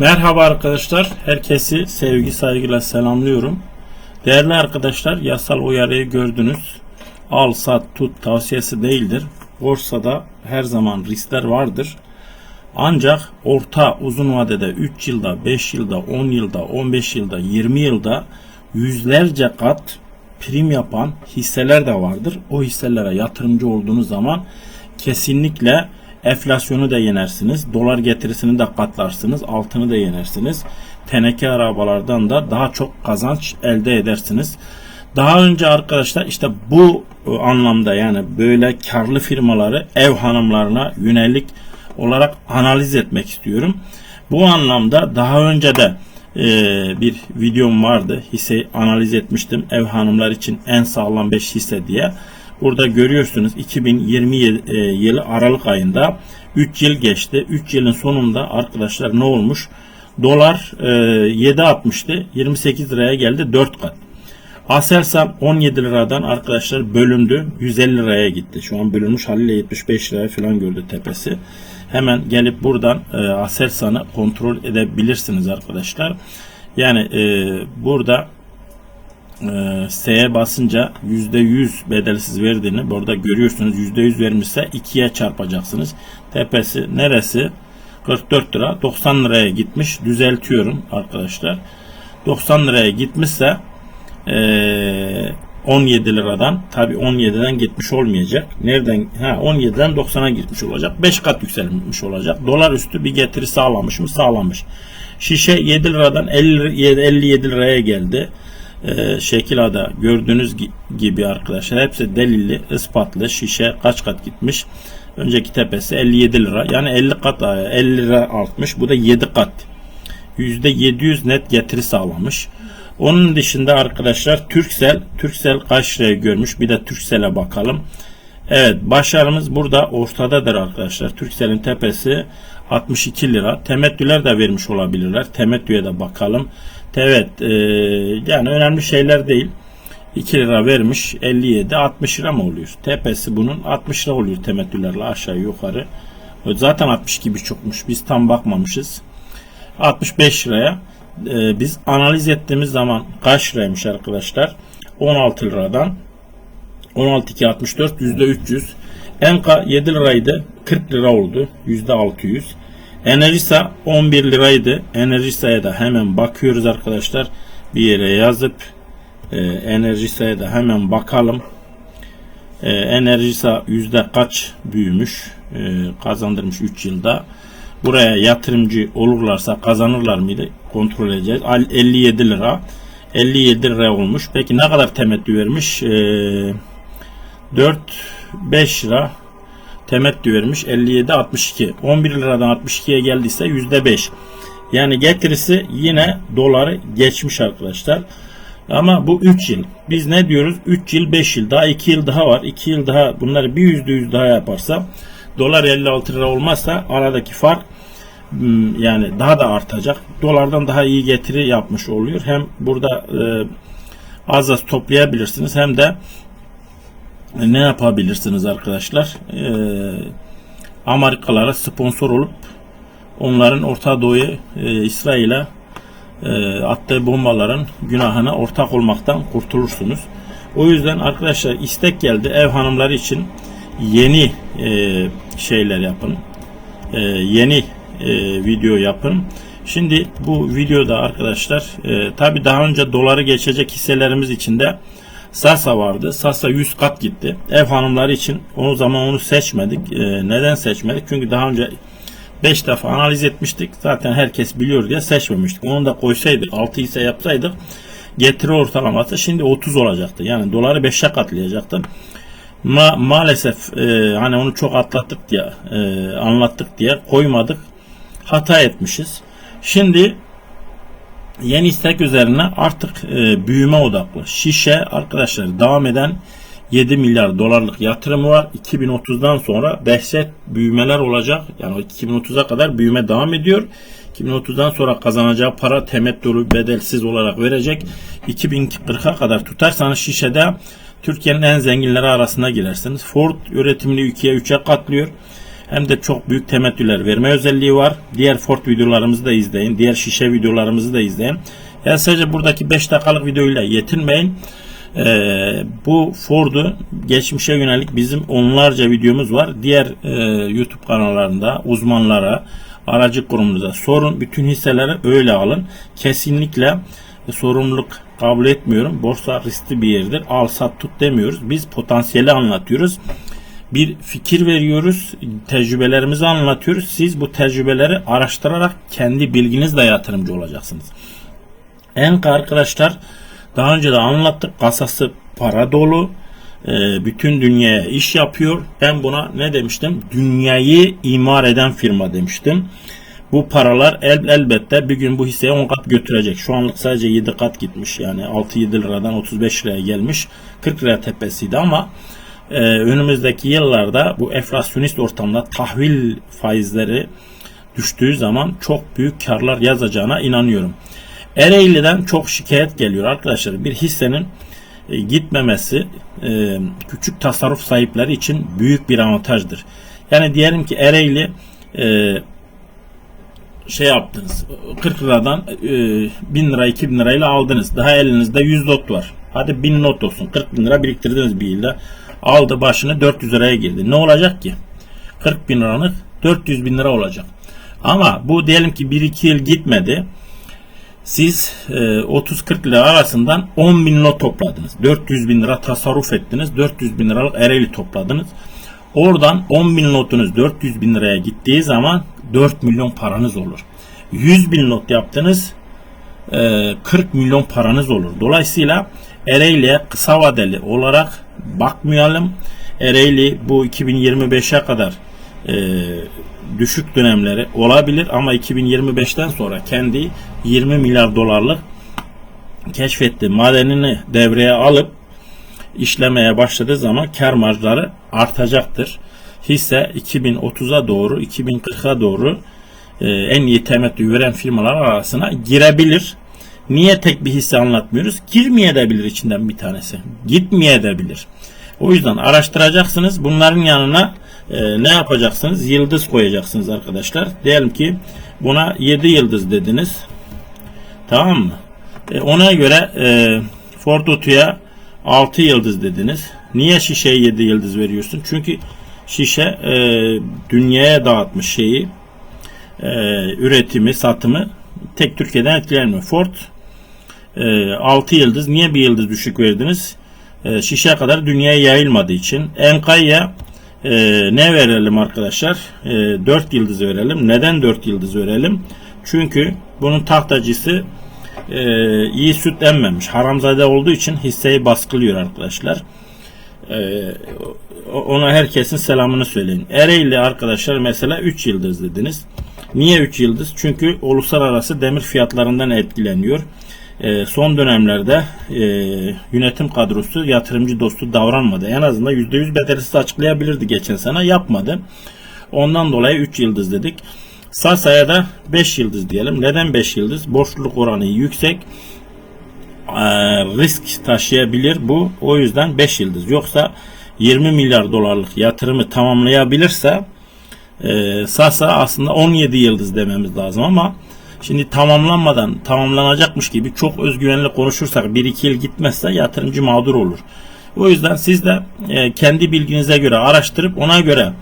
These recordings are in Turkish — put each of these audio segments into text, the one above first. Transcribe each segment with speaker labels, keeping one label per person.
Speaker 1: Merhaba arkadaşlar. Herkesi sevgi saygıyla selamlıyorum. Değerli arkadaşlar yasal uyarıyı gördünüz. Al sat tut tavsiyesi değildir. Borsada her zaman riskler vardır. Ancak orta uzun vadede 3 yılda, 5 yılda, 10 yılda, 15 yılda, 20 yılda yüzlerce kat prim yapan hisseler de vardır. O hisselere yatırımcı olduğunuz zaman kesinlikle enflasyonu da yenersiniz. Dolar getirisini de katlarsınız. Altını da yenersiniz. Teneke arabalardan da daha çok kazanç elde edersiniz. Daha önce arkadaşlar işte bu e, anlamda yani böyle karlı firmaları ev hanımlarına yönelik olarak analiz etmek istiyorum. Bu anlamda daha önce de e, bir videom vardı. Hisse analiz etmiştim. Ev hanımlar için en sağlam 5 hisse diye. Burada görüyorsunuz 2020 e, yılı Aralık ayında 3 yıl geçti. 3 yılın sonunda arkadaşlar ne olmuş? Dolar e, 7.60'tı. 28 liraya geldi 4 kat. Aselsan 17 liradan arkadaşlar bölündü. 150 liraya gitti. Şu an bölünmüş haliyle 75 liraya falan gördü tepesi. Hemen gelip buradan e, Aselsan'ı kontrol edebilirsiniz arkadaşlar. Yani e, burada e, S'ye basınca %100 bedelsiz verdiğini burada görüyorsunuz. %100 vermişse 2'ye çarpacaksınız. Tepesi neresi? 44 lira 90 liraya gitmiş. Düzeltiyorum arkadaşlar. 90 liraya gitmişse e, 17 liradan tabi 17'den gitmiş olmayacak. Nereden? Ha 17'den 90'a gitmiş olacak. 5 kat yükselmiş olacak. Dolar üstü bir getiri sağlamış mı? Sağlamış. Şişe 7 liradan 50, 57 liraya geldi. Ee, şekilada gördüğünüz gibi arkadaşlar hepsi delilli, ispatlı. Şişe kaç kat gitmiş? Önceki tepesi 57 lira. Yani 50 kat 50 lira artmış. Bu da 7 kat. %700 net getiri sağlamış. Onun dışında arkadaşlar Türksel, Türksel kaç liraya görmüş? Bir de Türksel'e bakalım. Evet başarımız burada ortadadır arkadaşlar. Türksel'in tepesi 62 lira. Temettüler de vermiş olabilirler. Temettüye de bakalım. Evet e, yani önemli şeyler değil. 2 lira vermiş 57 60 lira mı oluyor? Tepesi bunun 60 lira oluyor temettülerle aşağı yukarı. Zaten 62 çokmuş. Biz tam bakmamışız. 65 liraya e, biz analiz ettiğimiz zaman kaç liraymış arkadaşlar? 16 liradan 16 2 64 yüzde 300 Enka 7 liraydı 40 lira oldu yüzde 600 Enerjisa 11 liraydı. Enerjisa'ya da hemen bakıyoruz arkadaşlar. Bir yere yazıp e, Enerjisa'ya da hemen bakalım. E, Enerjisa yüzde kaç büyümüş? E, kazandırmış 3 yılda. Buraya yatırımcı olurlarsa kazanırlar mıydı? Kontrol edeceğiz. 57 lira. 57 lira olmuş. Peki ne kadar temettü vermiş? E, 4 5 lira temettü vermiş 57 62 11 liradan 62'ye geldiyse %5 yani getirisi yine doları geçmiş arkadaşlar. Ama bu 3 yıl. Biz ne diyoruz? 3 yıl 5 yıl. Daha 2 yıl daha var. 2 yıl daha bunları bir yüzde yüz daha yaparsa dolar 56 lira olmazsa aradaki fark hmm, yani daha da artacak. Dolardan daha iyi getiri yapmış oluyor. Hem burada e, az az toplayabilirsiniz hem de ne yapabilirsiniz arkadaşlar? Ee, Amerikalara sponsor olup onların Orta Doğu'yu e, İsrail'e e, attığı bombaların günahına ortak olmaktan kurtulursunuz. O yüzden arkadaşlar istek geldi ev hanımları için yeni e, şeyler yapın. E, yeni e, video yapın. Şimdi bu videoda arkadaşlar e, tabi daha önce doları geçecek hisselerimiz içinde Sasa vardı. Sasa 100 kat gitti. Ev hanımları için o zaman onu seçmedik. E, neden seçmedik? Çünkü daha önce 5 defa analiz etmiştik. Zaten herkes biliyor diye seçmemiştik. Onu da koysaydık 6 ise yapsaydık getiri ortalaması şimdi 30 olacaktı. Yani doları 5'e katlayacaktı. Ma maalesef e, hani onu çok atlattık diye e, anlattık diye koymadık. Hata etmişiz. Şimdi yeni istek üzerine artık e, büyüme odaklı. Şişe arkadaşlar devam eden 7 milyar dolarlık yatırımı var. 2030'dan sonra dehşet büyümeler olacak. Yani 2030'a kadar büyüme devam ediyor. 2030'dan sonra kazanacağı para temettülü bedelsiz olarak verecek. 2040'a kadar tutarsanız şişede Türkiye'nin en zenginleri arasına girersiniz. Ford üretimini ülkeye 3'e katlıyor. Hem de çok büyük temettüler verme özelliği var. Diğer Ford videolarımızı da izleyin. Diğer şişe videolarımızı da izleyin. Yani sadece buradaki 5 dakikalık videoyla yetinmeyin. Ee, bu Ford'u geçmişe yönelik bizim onlarca videomuz var. Diğer e, YouTube kanallarında uzmanlara, aracı kurumunuza sorun. Bütün hisseleri öyle alın. Kesinlikle sorumluluk kabul etmiyorum. Borsa riskli bir yerdir. Al sat tut demiyoruz. Biz potansiyeli anlatıyoruz. Bir fikir veriyoruz. Tecrübelerimizi anlatıyoruz. Siz bu tecrübeleri araştırarak kendi bilginizle yatırımcı olacaksınız. Enka arkadaşlar daha önce de anlattık. Kasası para dolu. E, bütün dünyaya iş yapıyor. Ben buna ne demiştim? Dünyayı imar eden firma demiştim. Bu paralar el, elbette bir gün bu hisseye 10 kat götürecek. Şu anlık sadece 7 kat gitmiş. Yani 6-7 liradan 35 liraya gelmiş. 40 lira tepesiydi ama e, önümüzdeki yıllarda bu enflasyonist ortamda tahvil faizleri düştüğü zaman çok büyük karlar yazacağına inanıyorum. Ereğli'den çok şikayet geliyor arkadaşlar. Bir hissenin e, gitmemesi e, küçük tasarruf sahipleri için büyük bir avantajdır. Yani diyelim ki Ereğli e, şey yaptınız 40 liradan 1000 lira 2000 lirayla aldınız. Daha elinizde 100 not var. Hadi 1000 not olsun. 40 bin lira biriktirdiniz bir yılda. Aldı başını 400 liraya girdi. Ne olacak ki? 40 bin liralık 400 bin lira olacak. Ama bu diyelim ki 1-2 yıl gitmedi. Siz e, 30-40 lira arasından 10 bin not topladınız. 400 bin lira tasarruf ettiniz. 400 bin liralık ereğli topladınız. Oradan 10 bin notunuz 400 bin liraya gittiği zaman 4 milyon paranız olur. 100 bin not yaptınız 40 milyon paranız olur. Dolayısıyla Ereğli'ye kısa vadeli olarak bakmayalım. Ereğli bu 2025'e kadar e, düşük dönemleri olabilir ama 2025'ten sonra kendi 20 milyar dolarlık keşfetti madenini devreye alıp işlemeye başladığı zaman kar marjları artacaktır. Hisse 2030'a doğru 2040'a doğru e, en iyi temettü veren firmalar arasına girebilir. Niye tek bir hisse anlatmıyoruz? Girmeye de bilir içinden bir tanesi. Gitmeye de bilir. O yüzden araştıracaksınız. Bunların yanına e, ne yapacaksınız? Yıldız koyacaksınız arkadaşlar. Diyelim ki buna 7 yıldız dediniz. Tamam mı? E, ona göre e, Ford Auto'ya 6 yıldız dediniz. Niye şişeye 7 yıldız veriyorsun? Çünkü şişe e, dünyaya dağıtmış şeyi e, üretimi, satımı tek Türkiye'den etkilenmiyor. Ford e, 6 yıldız. Niye bir yıldız düşük verdiniz? E, şişe kadar dünyaya yayılmadığı için. Enkaya e, ne verelim arkadaşlar? E, 4 yıldız verelim. Neden 4 yıldız verelim? Çünkü bunun tahtacısı e, iyi süt emmemiş. Haramzade olduğu için hisseyi baskılıyor arkadaşlar. E, ona herkesin selamını söyleyin. Ereğli arkadaşlar mesela 3 yıldız dediniz. Niye 3 yıldız? Çünkü uluslararası demir fiyatlarından etkileniyor. E, son dönemlerde e, yönetim kadrosu yatırımcı dostu davranmadı. En azından %100 bedelsiz açıklayabilirdi geçen sene yapmadı. Ondan dolayı 3 yıldız dedik. Sasa'ya da 5 yıldız diyelim. Neden 5 yıldız? Borçluluk oranı yüksek. E, risk taşıyabilir bu. O yüzden 5 yıldız. Yoksa 20 milyar dolarlık yatırımı tamamlayabilirse e, Sasa aslında 17 yıldız dememiz lazım ama şimdi tamamlanmadan tamamlanacakmış gibi çok özgüvenli konuşursak 1-2 yıl gitmezse yatırımcı mağdur olur. O yüzden siz de e, kendi bilginize göre araştırıp ona göre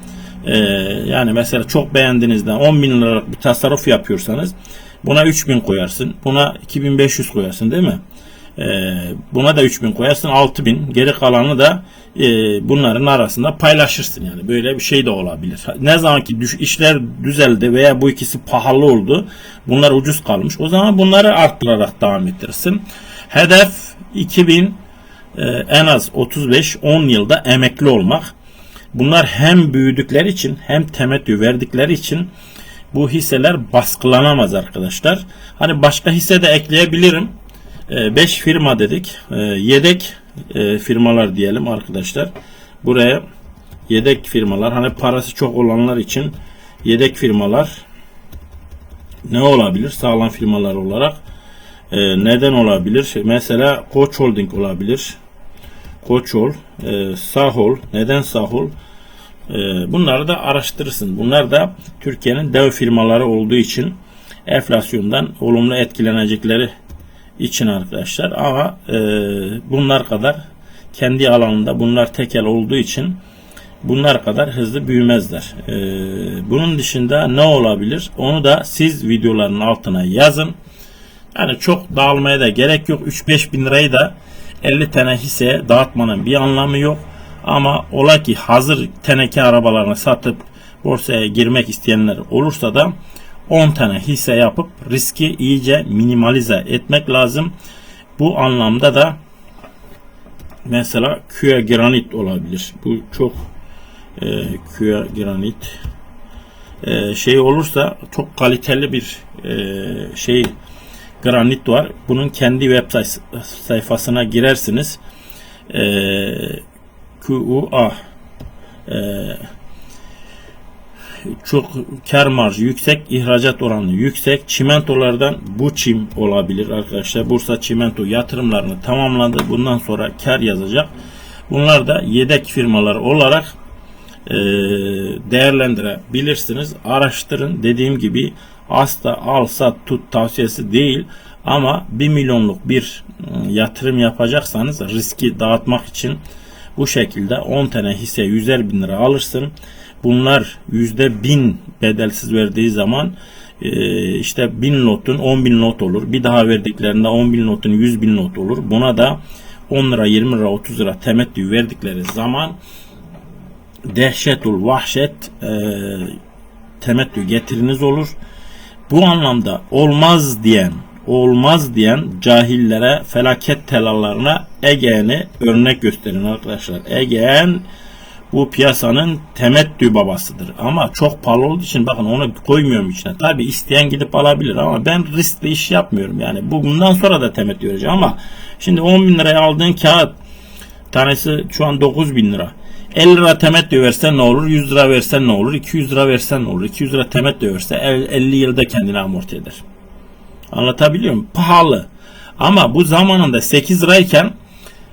Speaker 1: e, yani mesela çok beğendiğinizden 10 bin liralık bir tasarruf yapıyorsanız buna 3000 koyarsın. Buna 2500 koyarsın değil mi? Ee, buna da 3000 koyarsın 6000 geri kalanı da e, bunların arasında paylaşırsın yani böyle bir şey de olabilir. Ne zaman ki işler düzeldi veya bu ikisi pahalı oldu bunlar ucuz kalmış o zaman bunları arttırarak devam ettirsin. Hedef 2000 e, en az 35-10 yılda emekli olmak. Bunlar hem büyüdükleri için hem temettü verdikleri için bu hisseler baskılanamaz arkadaşlar. Hani başka hisse de ekleyebilirim. 5 ee, firma dedik. Ee, yedek e, firmalar diyelim arkadaşlar. Buraya yedek firmalar hani parası çok olanlar için yedek firmalar ne olabilir? Sağlam firmalar olarak e, neden olabilir? Mesela Koç Holding olabilir. Koçol, e, Sahol. Neden Sahol? Bunları da araştırırsın. Bunlar da Türkiye'nin dev firmaları olduğu için enflasyondan olumlu etkilenecekleri için arkadaşlar. Ama e, bunlar kadar kendi alanında bunlar tekel olduğu için bunlar kadar hızlı büyümezler. Ee, bunun dışında ne olabilir? Onu da siz videoların altına yazın. Yani çok dağılmaya da gerek yok. 3-5 bin lirayı da 50 tane hisseye dağıtmanın bir anlamı yok. Ama ola ki hazır teneke arabalarını satıp borsaya girmek isteyenler olursa da 10 tane hisse yapıp riski iyice minimalize etmek lazım. Bu anlamda da mesela Küye Granit olabilir. Bu çok e, Küye Granit e, şey olursa çok kaliteli bir e, şey granit var. Bunun kendi web sayfasına girersiniz. E, QUA e, çok kar marjı yüksek, ihracat oranı yüksek. Çimentolardan bu çim olabilir arkadaşlar. Bursa Çimento yatırımlarını tamamladı. Bundan sonra kar yazacak. Bunlar da yedek firmalar olarak e, değerlendirebilirsiniz. Araştırın. Dediğim gibi asla al sat tut tavsiyesi değil ama 1 milyonluk bir ıı, yatırım yapacaksanız riski dağıtmak için bu şekilde 10 tane hisse 100'er bin lira alırsın. Bunlar yüzde bin bedelsiz verdiği zaman e, işte 1000 notun 10 bin not olur. Bir daha verdiklerinde 10 bin notun 100 bin not olur. Buna da 10 lira 20 lira 30 lira temettü verdikleri zaman dehşetul vahşet e, temettü getiriniz olur. Bu anlamda olmaz diyen olmaz diyen cahillere felaket telallarına Ege'ni örnek gösterin arkadaşlar. Ege'en bu piyasanın temettü babasıdır. Ama çok pahalı olduğu için bakın onu koymuyorum içine. Tabi isteyen gidip alabilir ama ben riskli iş yapmıyorum. Yani bu bundan sonra da temettü vereceğim ama şimdi 10 bin liraya aldığın kağıt tanesi şu an 9 bin lira. 50 lira temettü versen ne olur? 100 lira versen ne olur? 200 lira versen ne olur? 200 lira temettü verse 50 yılda kendini amorti eder. Anlatabiliyor muyum? Pahalı. Ama bu zamanında 8 lirayken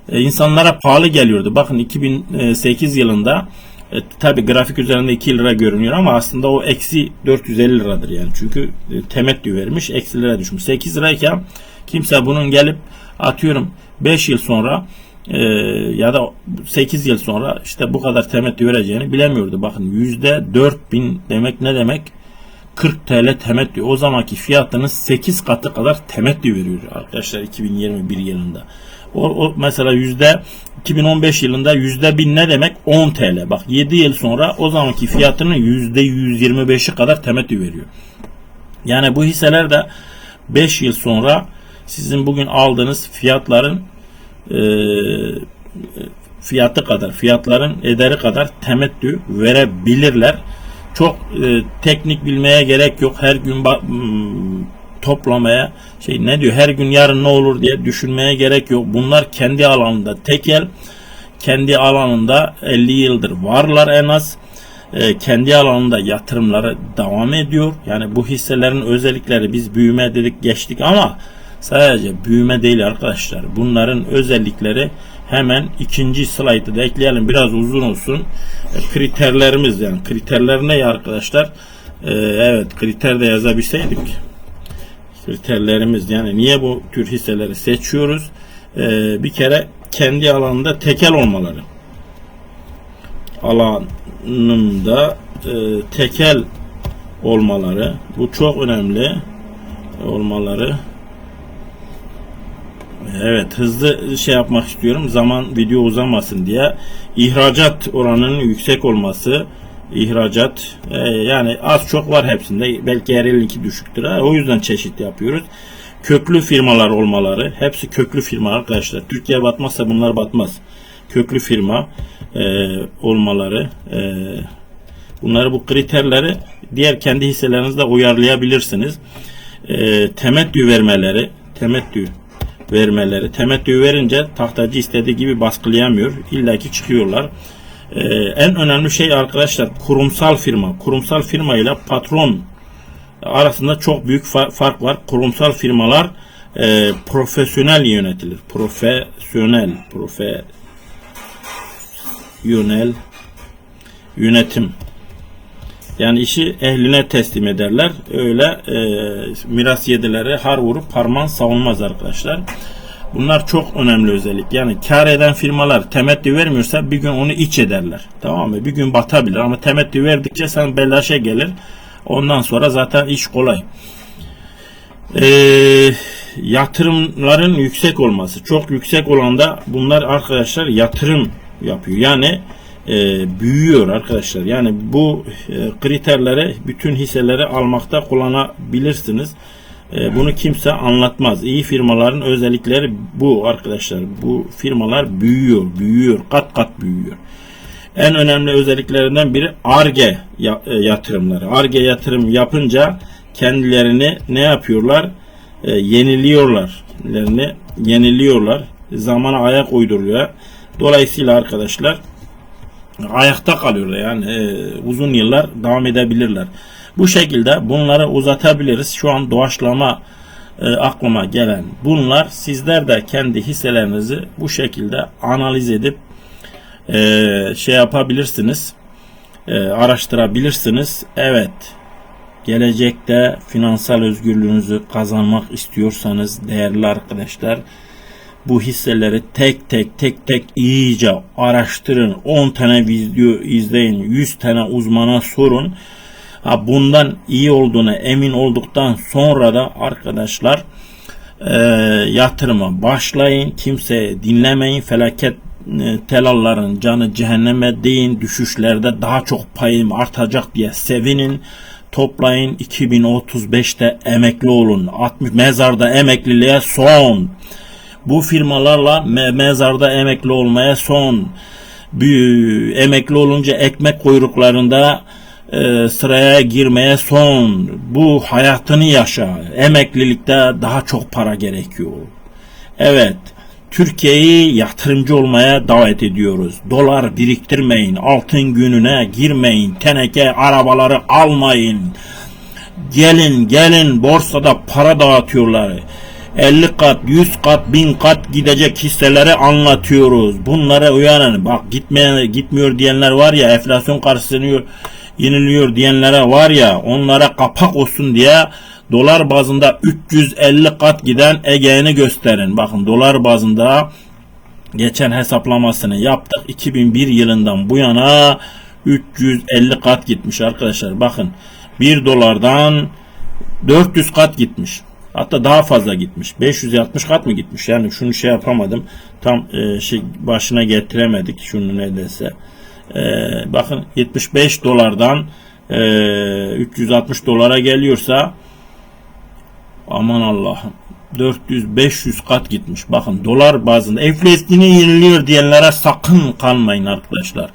Speaker 1: e, insanlara pahalı geliyordu. Bakın 2008 yılında e, tabi grafik üzerinde 2 lira görünüyor ama aslında o eksi 450 liradır yani. Çünkü e, temettü vermiş eksi lira düşmüş. 8 lirayken kimse bunun gelip atıyorum 5 yıl sonra e, ya da 8 yıl sonra işte bu kadar temettü vereceğini bilemiyordu. Bakın yüzde 4000 demek ne demek? 40 TL temettü. O zamanki fiyatının 8 katı kadar temettü veriyor arkadaşlar 2021 yılında. O, o mesela yüzde 2015 yılında yüzde bin ne demek? 10 TL. Bak 7 yıl sonra o zamanki fiyatının yüzde 125'i kadar temettü veriyor. Yani bu hisseler de 5 yıl sonra sizin bugün aldığınız fiyatların e, fiyatı kadar, fiyatların ederi kadar temettü verebilirler. Çok e, teknik bilmeye gerek yok. Her gün toplamaya şey ne diyor her gün yarın ne olur diye düşünmeye gerek yok. Bunlar kendi alanında tekel kendi alanında 50 yıldır varlar en az. E, kendi alanında yatırımları devam ediyor. Yani bu hisselerin özellikleri biz büyüme dedik geçtik ama sadece büyüme değil arkadaşlar. Bunların özellikleri hemen ikinci slaytı da ekleyelim. Biraz uzun olsun. E, kriterlerimiz yani kriterler ne arkadaşlar? E, evet kriter de yazabilseydik kriterlerimiz yani niye bu tür hisseleri seçiyoruz? Ee, bir kere kendi alanında tekel olmaları. Alanında e, tekel olmaları. Bu çok önemli olmaları. Evet hızlı şey yapmak istiyorum. Zaman video uzamasın diye. ihracat oranının yüksek olması ihracat e, yani az çok var hepsinde. Belki her yılınki düşüktür. Ha? O yüzden çeşit yapıyoruz. Köklü firmalar olmaları. Hepsi köklü firma arkadaşlar. Türkiye batmazsa bunlar batmaz. Köklü firma e, olmaları. E, bunları bu kriterleri diğer kendi hisselerinizde uyarlayabilirsiniz. E, temettü vermeleri. Temettü vermeleri. Temettü verince tahtacı istediği gibi baskılayamıyor. İlla ki çıkıyorlar. Ee, en önemli şey arkadaşlar kurumsal firma. Kurumsal firma ile patron arasında çok büyük fark var. Kurumsal firmalar e, profesyonel yönetilir. Profesyonel, profesyonel yönetim. Yani işi ehline teslim ederler. Öyle e, miras yedileri har vurup parmağın savunmaz arkadaşlar. Bunlar çok önemli özellik. Yani kar eden firmalar temettü vermiyorsa bir gün onu iç ederler. Tamam mı? Bir gün batabilir ama temettü verdikçe sen belaşe gelir. Ondan sonra zaten iş kolay. Ee, yatırımların yüksek olması. Çok yüksek olan da bunlar arkadaşlar yatırım yapıyor. Yani e, büyüyor arkadaşlar. Yani bu e, kriterleri bütün hisseleri almakta kullanabilirsiniz. E, bunu kimse anlatmaz. İyi firmaların özellikleri bu arkadaşlar. Bu firmalar büyüyor, büyüyor, kat kat büyüyor. En önemli özelliklerinden biri ARGE yatırımları. ARGE yatırım yapınca kendilerini ne yapıyorlar? E, yeniliyorlar. Kendilerini yeniliyorlar. Zamana ayak uyduruyor. Dolayısıyla arkadaşlar ayakta kalıyorlar yani e, uzun yıllar devam edebilirler. Bu şekilde bunları uzatabiliriz. Şu an doğaçlama e, aklıma gelen bunlar sizler de kendi hisselerinizi bu şekilde analiz edip e, şey yapabilirsiniz. E, araştırabilirsiniz. Evet gelecekte finansal özgürlüğünüzü kazanmak istiyorsanız değerli arkadaşlar bu hisseleri tek tek tek tek iyice araştırın. 10 tane video izleyin. 100 tane uzmana sorun. Ha, bundan iyi olduğuna emin olduktan sonra da arkadaşlar e, yatırıma başlayın. Kimse dinlemeyin. Felaket e, telalların canı cehenneme deyin. Düşüşlerde daha çok payım artacak diye sevinin toplayın 2035'te emekli olun. 60 mezarda emekliliğe son. Bu firmalarla me mezarda emekli olmaya son. Bir, emekli olunca ekmek kuyruklarında e, sıraya girmeye son. Bu hayatını yaşa. Emeklilikte daha çok para gerekiyor. Evet. Türkiye'yi yatırımcı olmaya davet ediyoruz. Dolar biriktirmeyin, altın gününe girmeyin, teneke arabaları almayın. Gelin gelin borsada para dağıtıyorlar. 50 kat, 100 kat, 1000 kat gidecek hisseleri anlatıyoruz. Bunlara uyanın. Bak gitmeye gitmiyor diyenler var ya enflasyon karşısında yeniliyor diyenlere var ya onlara kapak olsun diye dolar bazında 350 kat giden Ege'ni gösterin. Bakın dolar bazında geçen hesaplamasını yaptık. 2001 yılından bu yana 350 kat gitmiş arkadaşlar. Bakın 1 dolardan 400 kat gitmiş. Hatta daha fazla gitmiş. 560 kat mı gitmiş? Yani şunu şey yapamadım. Tam e, şey başına getiremedik şunu neredeyse. E, bakın 75 dolardan e, 360 dolara geliyorsa aman Allah'ım 400-500 kat gitmiş. Bakın dolar bazında enflasyonu yeniliyor diyenlere sakın kanmayın arkadaşlar.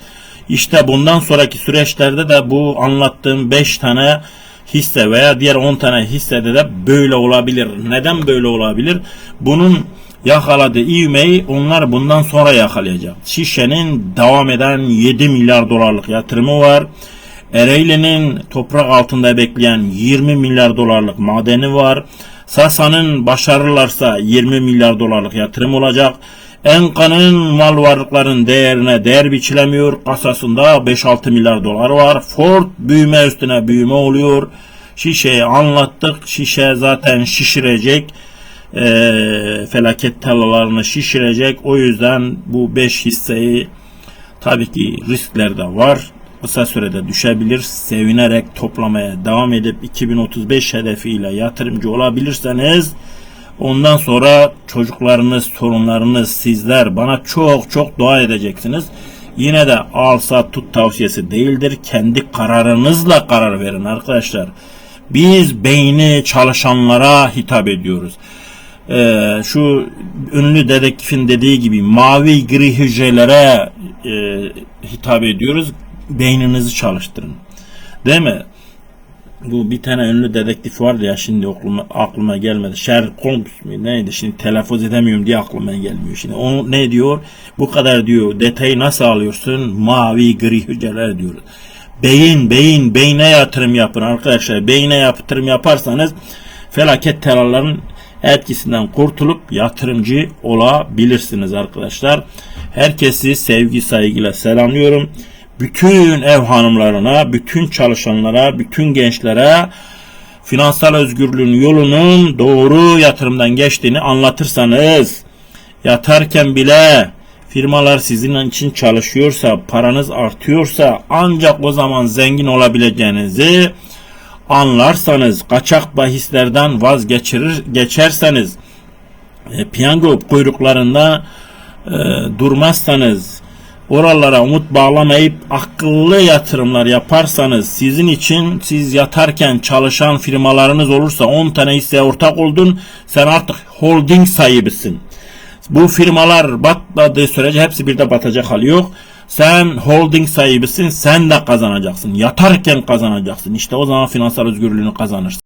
Speaker 1: İşte bundan sonraki süreçlerde de bu anlattığım 5 tane hisse veya diğer 10 tane hissede de böyle olabilir. Neden böyle olabilir? Bunun yakaladığı ivmeyi onlar bundan sonra yakalayacak. Şişe'nin devam eden 7 milyar dolarlık yatırımı var. Ereğli'nin toprak altında bekleyen 20 milyar dolarlık madeni var. Sasa'nın başarırlarsa 20 milyar dolarlık yatırım olacak. Enka'nın mal varlıkların değerine değer biçilemiyor. Kasasında 5-6 milyar dolar var. Ford büyüme üstüne büyüme oluyor. Şişeyi anlattık. Şişe zaten şişirecek. E, felaket tellalarını şişirecek. O yüzden bu 5 hisseyi tabii ki riskler de var. Kısa sürede düşebilir. Sevinerek toplamaya devam edip 2035 hedefiyle yatırımcı olabilirseniz Ondan sonra çocuklarınız, torunlarınız, sizler bana çok çok dua edeceksiniz. Yine de alsa tut tavsiyesi değildir. Kendi kararınızla karar verin arkadaşlar. Biz beyni çalışanlara hitap ediyoruz. Ee, şu ünlü dedektifin dediği gibi mavi gri hücrelere e, hitap ediyoruz. Beyninizi çalıştırın. Değil mi? bu bir tane ünlü dedektif vardı ya şimdi aklıma, aklıma gelmedi. Sherlock Holmes mi neydi şimdi telaffuz edemiyorum diye aklıma gelmiyor. Şimdi o ne diyor? Bu kadar diyor detayı nasıl alıyorsun? Mavi gri hücreler diyor. Beyin beyin beyne yatırım yapın arkadaşlar. Beyne yatırım yaparsanız felaket terörlerin etkisinden kurtulup yatırımcı olabilirsiniz arkadaşlar. Herkesi sevgi saygıyla selamlıyorum. bütün ev hanımlarına, bütün çalışanlara, bütün gençlere finansal özgürlüğün yolunun doğru yatırımdan geçtiğini anlatırsanız, yatarken bile firmalar sizin için çalışıyorsa, paranız artıyorsa ancak o zaman zengin olabileceğinizi anlarsanız, kaçak bahislerden vazgeçirir geçerseniz, e, piyango kuyruklarında e, durmazsanız, oralara umut bağlamayıp akıllı yatırımlar yaparsanız, sizin için siz yatarken çalışan firmalarınız olursa 10 tane hisseye ortak oldun, sen artık holding sahibisin. Bu firmalar batmadığı sürece hepsi bir de batacak hali yok. Sen holding sahibisin, sen de kazanacaksın. Yatarken kazanacaksın. İşte o zaman finansal özgürlüğünü kazanırsın.